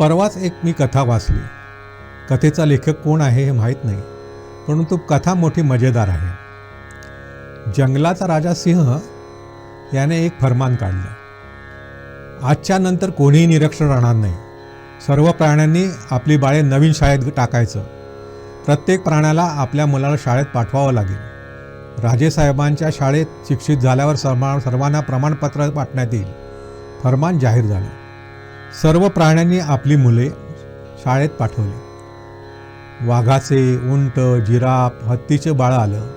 परवाच एक मी कथा वाचली. कथेचा लेखक कोण आहे हे माहीत नाही परंतु कथा मोठी मजेदार आहे. जंगलाचा राजा सिंह याने एक फरमान काढलं. आजच्या नंतर कोणीही निरक्षर राहणार नाही. सर्व प्राण्यांनी आपली बाळे नवीन शाळेत टाकायचं. प्रत्येक प्राण्याला आपल्या मुलाला शाळेत पाठवावं लागेल. राजेसाहेबांच्या शाळेत शिक्षित झाल्यावर सर्वांना प्रमाणपत्र वाटण्यात येईल. फरमान जाहीर झालं. सर्व प्राण्यांनी आपली मुले शाळेत पाठवली. वाघाचे उंट जिराफ हत्तीचे बाळ आलं.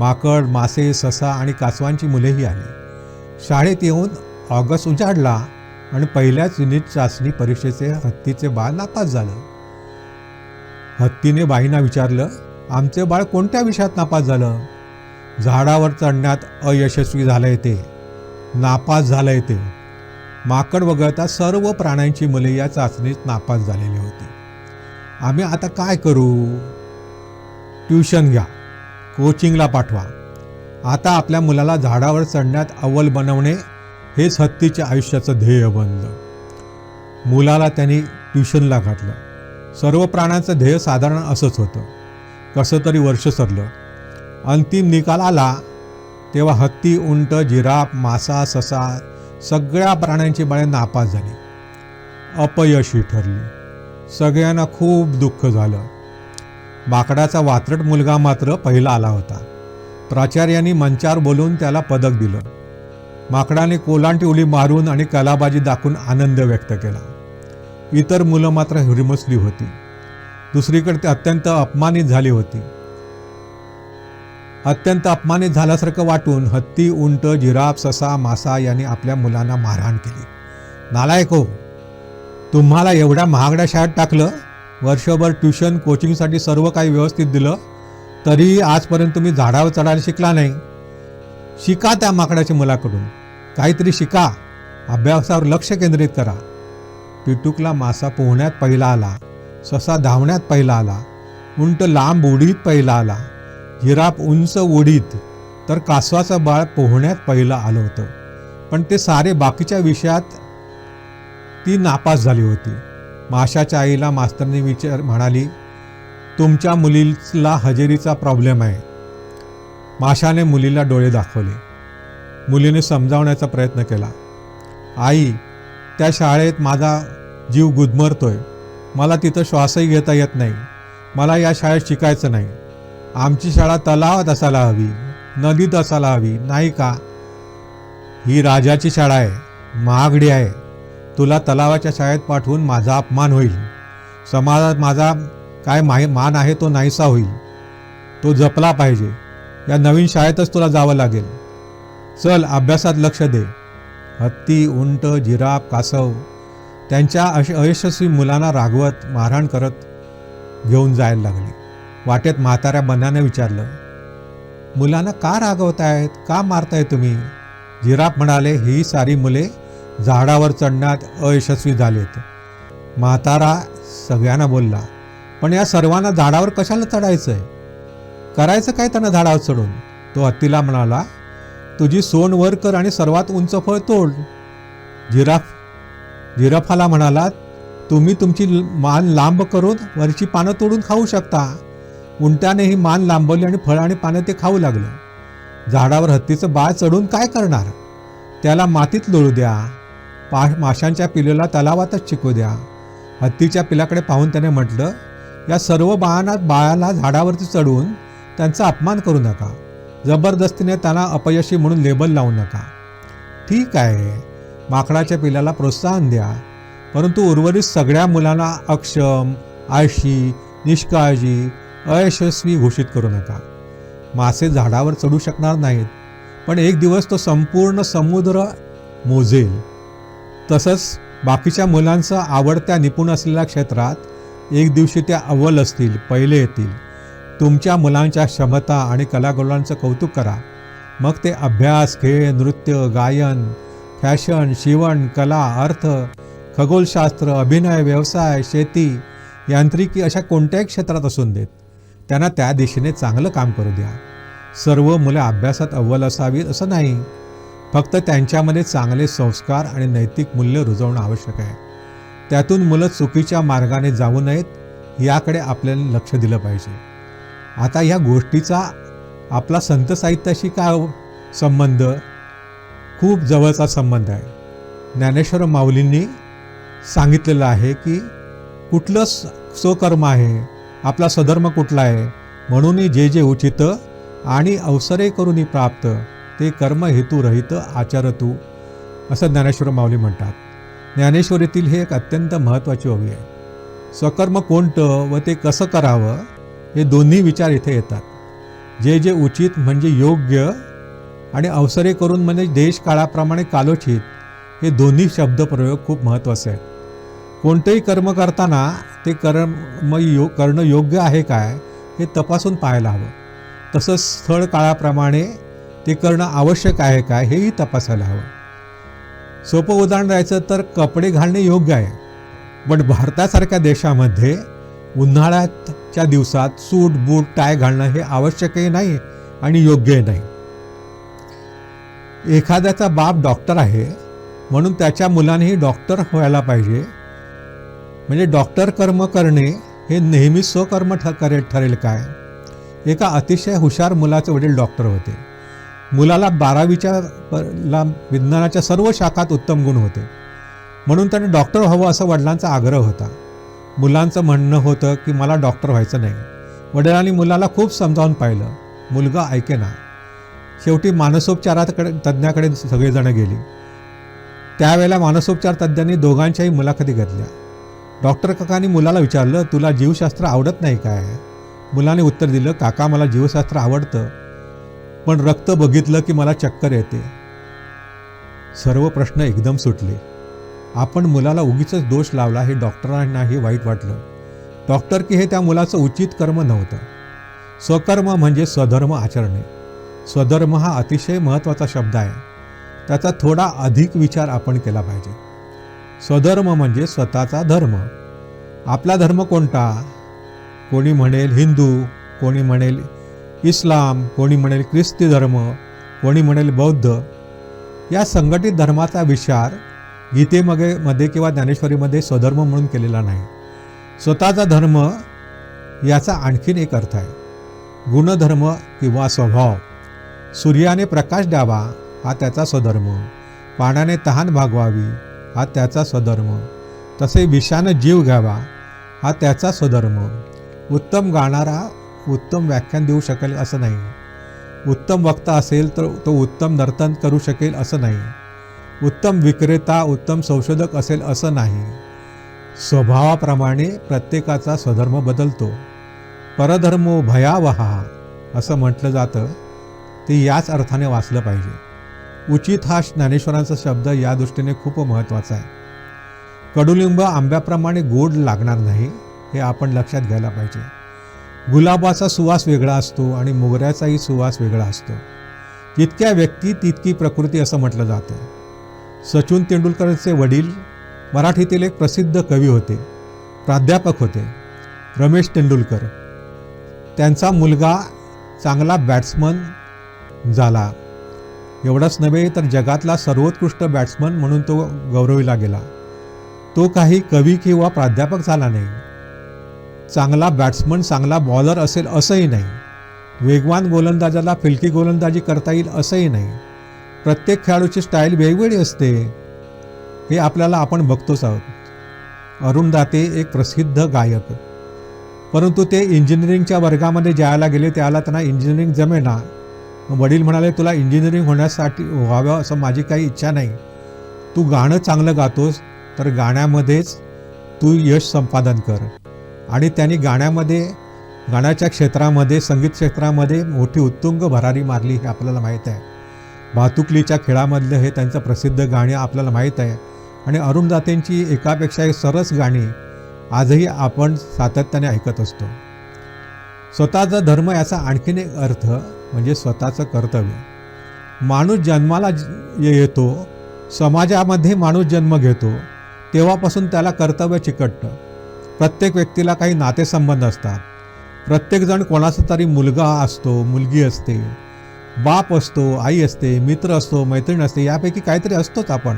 माकड मासे ससा आणि कासवांची मुलेही आली. शाळेत येऊन ऑगस्ट उजाडला आणि पहिल्याच युनिट चाचणी परीक्षेचे हत्तीचे बाळ नापास झालं. हत्तीने बाईंना विचारलं आमचे बाळ कोणत्या विषयात नापास झालं? झाडावर चढण्यात अयशस्वी झालंय ते. नापास झालंय ते. माकड वगळता सर्व प्राण्यांची मुले या चाचणीत नापास झालेली होती. आम्ही आता काय करू? ट्युशन घ्या कोचिंगला पाठवा. आता आपल्या मुलाला झाडावर चढण्यात अव्वल बनवणे हेच हत्तीच्या आयुष्याचं ध्येय बनलं. मुलाला त्यांनी ट्युशनला घातलं. सर्व प्राण्यांचं ध्येय साधारण असंच होतं. कसं तरी वर्ष सरलं. अंतिम निकाल आला तेव्हा हत्ती उंट जिराफ मासा ससा सगळ्या प्राण्यांची बाळे नापास झाली. अपयशी ठरली. सगळ्यांना खूप दुःख झालं. माकडाचा वात्रट मुलगा मात्र पहिला आला होता. प्राचार्यांनी मंचार बोलून त्याला पदक दिलं. माकडाने कोलांटी उडी मारून आणि कलाबाजी दाखवून आनंद व्यक्त केला. इतर मुलं मात्र हिरमसली होती. दुसरीकडे ते अत्यंत अपमानित झाली होती. अत्यंत अपमानित झाल्यासारखं वाटून हत्ती उंट जिराफ ससा मासा यांनी आपल्या मुलांना मारहाण केली. नालायक हो तुम्हाला एवढ्या महागड्या शाळेत टाकलं वर्षभर ट्युशन कोचिंगसाठी सर्व काही व्यवस्थित दिलं तरीही आजपर्यंत तुम्ही झाडावर चढायला शिकला नाही. शिका त्या माकडाच्या मुलाकडून. काहीतरी शिका. अभ्यासावर लक्ष केंद्रित करा. पिटूकला मासा पोहण्यात पहिला आला ससा धावण्यात पहिला आला उंट लांब उडीत पहिला आला. जिराफ उंच उडीत तर कासवाचं बाळ पोहण्यात पहिलं आलं होतं. पण ते सारे बाकीच्या विषयात ती नापास झाली होती. माशाच्या आईला मास्तरनी विचार म्हणाली तुमच्या मुलीला हजेरीचा प्रॉब्लेम आहे. माशाने मुलीला डोळे दाखवले. मुलीने समजावण्याचा प्रयत्न केला. आई त्या शाळेत माझा जीव गुदमरतोय. मला तिथं श्वासही घेता येत नाही. मला या शाळेत शिकायचं नाही. आमची शाळा तलावात असायला हवी नदीत असायला हवी नाही का? ही राजाची शाळा आहे महागडी आहे. तुला तलावाच्या शाळेत पाठवून माझा अपमान होईल. समाजात माझा काय माही मान आहे तो नाहीसा होईल. तो जपला पाहिजे. या नवीन शाळेतच तुला जावं लागेल. चल अभ्यासात लक्ष दे. हत्ती उंट जिराफ कासव त्यांच्या अश अयशस्वी मुलांना रागवत मारहाण करत घेऊन जायला लागले. वाटेत म्हाताऱ्या बनाने विचारलं मुलांना का रागवतायत का मारताय तुम्ही? जिराफ म्हणाले ही सारी मुले झाडावर चढण्यात अयशस्वी झालेत. म्हातारा सगळ्यांना बोलला पण या सर्वांना झाडावर कशाला चढायचं आहे करायचं काय त्यांना झाडावर चढून? तो हत्तीला म्हणाला तुझी सोन वर कर आणि सर्वात उंच फळ तोड. जिराफ जिराफाला म्हणाला तुम्ही तुमची ल- मान लांब करून वरची पानं तोडून खाऊ शकता. उंटाने ही मान लांबवली आणि फळं आणि पानं ते खाऊ लागलं. झाडावर हत्तीचं बाळ चढून काय करणार? त्याला मातीत लोळू द्या. पा माशांच्या पिलेला तलावातच शिकू द्या. हत्तीच्या पिलाकडे पाहून त्याने म्हटलं या सर्व बाळांना बाळाला झाडावरती चढवून त्यांचा अपमान करू नका. जबरदस्तीने त्यांना अपयशी म्हणून लेबल लावू नका. ठीक आहे. माकडाच्या पिलाला प्रोत्साहन द्या. परंतु उर्वरित सगळ्या मुलांना अक्षम आळशी निष्काळजी अयशस्वी घोषित करू नका. मासे झाडावर चढू शकणार नाहीत पण एक दिवस तो संपूर्ण समुद्र मोजेल. तसंच बाकीच्या मुलांचं आवडत्या निपुण असलेल्या क्षेत्रात एक दिवशी त्या अव्वल असतील पहिले येतील. तुमच्या मुलांच्या क्षमता आणि कलागुणांचं कौतुक करा. मग ते अभ्यास खेळ नृत्य गायन फॅशन शिवण कला अर्थ खगोलशास्त्र अभिनय व्यवसाय शेती यांत्रिकी अशा कोणत्याही क्षेत्रात असून देत. त्यांना त्या दिशेने चांगलं काम करू द्या. सर्व मुलं अभ्यासात अव्वल असावीत असं नाही. फक्त त्यांच्यामध्ये चांगले संस्कार आणि नैतिक मूल्य रुजवणं आवश्यक आहे. त्यातून मुलं चुकीच्या मार्गाने जाऊ नयेत याकडे आपल्याला लक्ष दिलं पाहिजे. आता ह्या गोष्टीचा आपला संत साहित्याशी काय संबंध? खूप जवळचा संबंध आहे. ज्ञानेश्वर माऊलींनी सांगितलेलं आहे की कुठलं स्वकर्म आहे? आपला सधर्म कुठला आहे? म्हणून जे जे उचित आणि अवसरे करून प्राप्त ते कर्म हेतू रहित आचरतू असं ज्ञानेश्वर माऊली म्हणतात. ज्ञानेश्वरीतील हे एक अत्यंत महत्त्वाची ओवी आहे. स्वकर्म कोणतं व ते कसं करावं हे दोन्ही विचार इथे येतात. जे जे उचित म्हणजे योग्य आणि अवसरे करून म्हणजे देश काळाप्रमाणे कालोचित हे दोन्ही शब्दप्रयोग खूप महत्त्वाचे आहेत. कोणतेही कर्म करताना ते कर्म यो करणं योग्य आहे काय हे तपासून पाहायला हवं. तसंच स्थळ काळाप्रमाणे ते करणं आवश्यक आहे काय हेही तपासायला हवं. सोपं उदाहरण द्यायचं तर कपडे घालणे योग्य आहे. पण भारतासारख्या देशामध्ये उन्हाळ्याच्या दिवसात सूट बूट टाय घालणं हे आवश्यकही नाही आणि योग्यही नाही. एखाद्याचा बाप डॉक्टर आहे म्हणून त्याच्या मुलांनीही डॉक्टर व्हायला पाहिजे म्हणजे डॉक्टर कर्म करणे हे नेहमी स्वकर्म ठ करेल ठरेल काय? एका अतिशय हुशार मुलाचे वडील डॉक्टर होते. मुलाला बारावीच्या ला विज्ञानाच्या सर्व शाखात उत्तम गुण होते. म्हणून त्याने डॉक्टर व्हावं असं वडिलांचा आग्रह होता. मुलांचं म्हणणं होतं की मला डॉक्टर व्हायचं नाही. वडिलांनी मुलाला खूप समजावून पाहिलं. मुलगा ऐकेना शेवटी मानसोपचाराकडे तज्ज्ञाकडे सगळेजण गेली. त्यावेळेला मानसोपचार तज्ज्ञांनी दोघांच्याही मुलाखती घेतल्या. डॉक्टर काकांनी मुलाला विचारलं तुला जीवशास्त्र आवडत नाही काय? मुलाने उत्तर दिलं काका मला जीवशास्त्र आवडतं पण रक्त बघितलं की मला चक्कर येते. सर्व प्रश्न एकदम सुटले. आपण मुलाला उगीच दोष लावला हे डॉक्टरांनाही वाईट वाटलं. डॉक्टर की हे त्या मुलाचं उचित कर्म नव्हतं. स्वकर्म म्हणजे स्वधर्म आचरणे. स्वधर्म हा अतिशय महत्त्वाचा शब्द आहे. त्याचा थोडा अधिक विचार आपण केला पाहिजे. स्वधर्म म्हणजे स्वतःचा धर्म. आपला धर्म कोणता? कोणी म्हणेल हिंदू कोणी म्हणेल इस्लाम कोणी म्हणेल ख्रिस्ती धर्म कोणी म्हणेल बौद्ध. या संघटित धर्माचा विचार गीतेमध्ये मध्ये किंवा ज्ञानेश्वरीमध्ये स्वधर्म म्हणून केलेला नाही. स्वतःचा धर्म याचा आणखीन एक अर्थ आहे. गुणधर्म किंवा स्वभाव. सूर्याने प्रकाश द्यावा हा त्याचा स्वधर्म. पाण्याने तहान भागवावी. हा त्याचा स्वधर्म. तसे विषानं जीव घ्यावा हा त्याचा स्वधर्म. उत्तम गाणारा उत्तम व्याख्यान देऊ शकेल असं नाही. उत्तम वक्ता असेल तर तो उत्तम नर्तन करू शकेल असं नाही. उत्तम विक्रेता उत्तम संशोधक असेल असं नाही. स्वभावाप्रमाणे प्रत्येकाचा स्वधर्म बदलतो. परधर्मो भयावहा असं म्हटलं जातं. ते याच अर्थाने वाचलं पाहिजे. उचित हा ज्ञानेश्वरांचा शब्द या दृष्टीने खूप महत्त्वाचा आहे. कडुलिंब आंब्याप्रमाणे गोड लागणार नाही हे आपण लक्षात घ्यायला पाहिजे. गुलाबाचा सुवास वेगळा असतो आणि मोगऱ्याचाही सुवास वेगळा असतो. जितक्या व्यक्ती तितकी प्रकृती असं म्हटलं जातं. सचिन तेंडुलकरचे वडील मराठीतील एक प्रसिद्ध कवी होते प्राध्यापक होते रमेश तेंडुलकर. त्यांचा मुलगा चांगला बॅट्समन झाला. एवढंच नव्हे तर जगातला सर्वोत्कृष्ट बॅट्समन म्हणून तो गौरविला गेला. तो काही कवी किंवा प्राध्यापक झाला नाही. चांगला बॅट्समन चांगला बॉलर असेल असंही नाही. वेगवान गोलंदाजाला फिलकी गोलंदाजी करता येईल असंही नाही. प्रत्येक खेळाडूची स्टाईल वेगवेगळी असते. हे आपल्याला आपण बघतोच आहोत. अरुण दाते एक प्रसिद्ध गायक. परंतु ते इंजिनिअरिंगच्या वर्गामध्ये ज्याला गेले त्याला त्यांना इंजिनिअरिंग जमेना. वडील म्हणाले तुला इंजिनिअरिंग होण्यासाठी व्हावं असं माझी काही इच्छा नाही. तू गाणं चांगलं गातोस तर गाण्यामध्येच तू यश संपादन कर. आणि त्यांनी गाण्यामध्ये गाण्याच्या क्षेत्रामध्ये संगीत क्षेत्रामध्ये मोठी उत्तुंग भरारी मारली हे आपल्याला माहीत आहे. भातुकलीच्या खेळामधलं हे त्यांचं प्रसिद्ध गाणं आपल्याला माहीत आहे. आणि अरुणदातेंची एकापेक्षा एक सरस गाणी आजही आपण सातत्याने ऐकत असतो. स्वतःचा धर्म याचा आणखीन एक अर्थ म्हणजे स्वतःचं कर्तव्य. माणूस जन्माला येतो समाजामध्ये माणूस जन्म घेतो तेव्हापासून त्याला कर्तव्य चिकटतं. प्रत्येक व्यक्तीला काही नातेसंबंध असतात. प्रत्येकजण कोणाचा तरी मुलगा असतो मुलगी असते बाप असतो आई असते मित्र असतो मैत्रीण असते यापैकी काहीतरी असतोच आपण.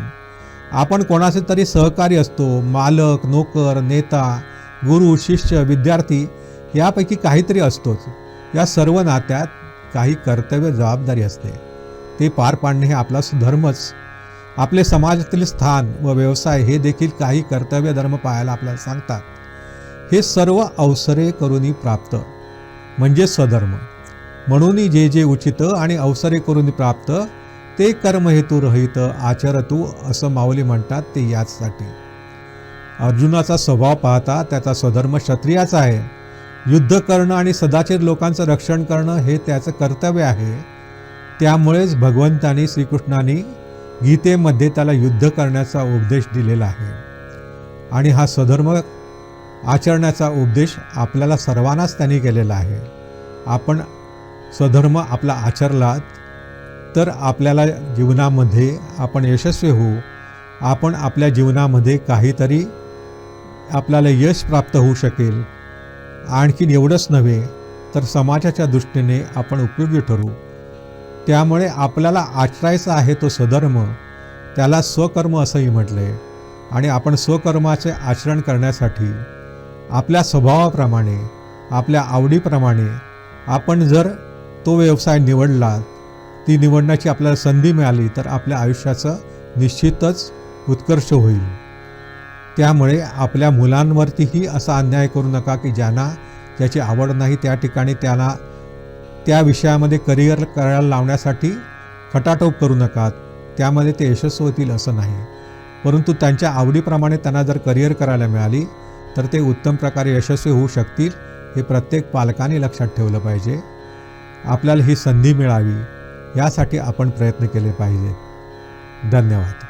आपण कोणाचे तरी सहकारी असतो मालक नोकर नेता गुरु शिष्य विद्यार्थी यापैकी काहीतरी असतोच. या सर्व नात्यात काही कर्तव्य जबाबदारी असते. ते पार पाडणे हे आपला धर्मच. आपले समाजातील स्थान व व्यवसाय हे देखील काही कर्तव्य धर्म पाहायला आपल्याला सांगतात. हे सर्व अवसरे करूनी प्राप्त म्हणजे स्वधर्म. म्हणून जे जे उचित आणि अवसरे करून प्राप्त ते कर्म हेतू रहित आचरतू असं माऊली म्हणतात ते याचसाठी. अर्जुनाचा स्वभाव पाहता त्याचा स्वधर्म क्षत्रियाचा आहे. युद्ध करणं आणि सदाचित लोकांचं रक्षण करणं हे त्याचं कर्तव्य आहे. त्यामुळेच भगवंतानी श्रीकृष्णाने गीतेमध्ये त्याला युद्ध करण्याचा उपदेश दिलेला आहे. आणि हा स्वधर्म आचरण्याचा उपदेश आपल्याला सर्वांनाच त्यांनी केलेला आहे. आपण स्वधर्म आपला आचरलात तर आपल्याला जीवनामध्ये आपण यशस्वी होऊ. आपण आपल्या जीवनामध्ये काहीतरी आपल्याला यश प्राप्त होऊ शकेल. आणखीन एवढंच नव्हे तर समाजाच्या दृष्टीने आपण उपयोगी ठरू. त्यामुळे आपल्याला आचरायचा आहे तो स्वधर्म त्याला स्वकर्म असंही म्हटले. आणि आपण स्वकर्माचे आचरण करण्यासाठी आपल्या स्वभावाप्रमाणे आपल्या आवडीप्रमाणे आपण जर तो व्यवसाय निवडला ती निवडण्याची आपल्याला संधी मिळाली तर आपल्या आयुष्याचं निश्चितच उत्कर्ष होईल. त्यामुळे आपल्या मुलांवरतीही असा अन्याय करू नका की ज्यांना ज्याची आवड नाही त्या ठिकाणी त्याला त्या विषयामध्ये करिअर करायला लावण्यासाठी खटाटोप करू नका त्यामध्ये ते यशस्वी होतील असं नाही. परंतु त्यांच्या आवडीप्रमाणे त्यांना जर करिअर करायला मिळाली तर ते उत्तम प्रकारे यशस्वी होऊ शकतील हे प्रत्येक पालकाने लक्षात ठेवलं पाहिजे. आपल्याला ही संधी मिळावी यासाठी आपण प्रयत्न केले पाहिजेत. धन्यवाद.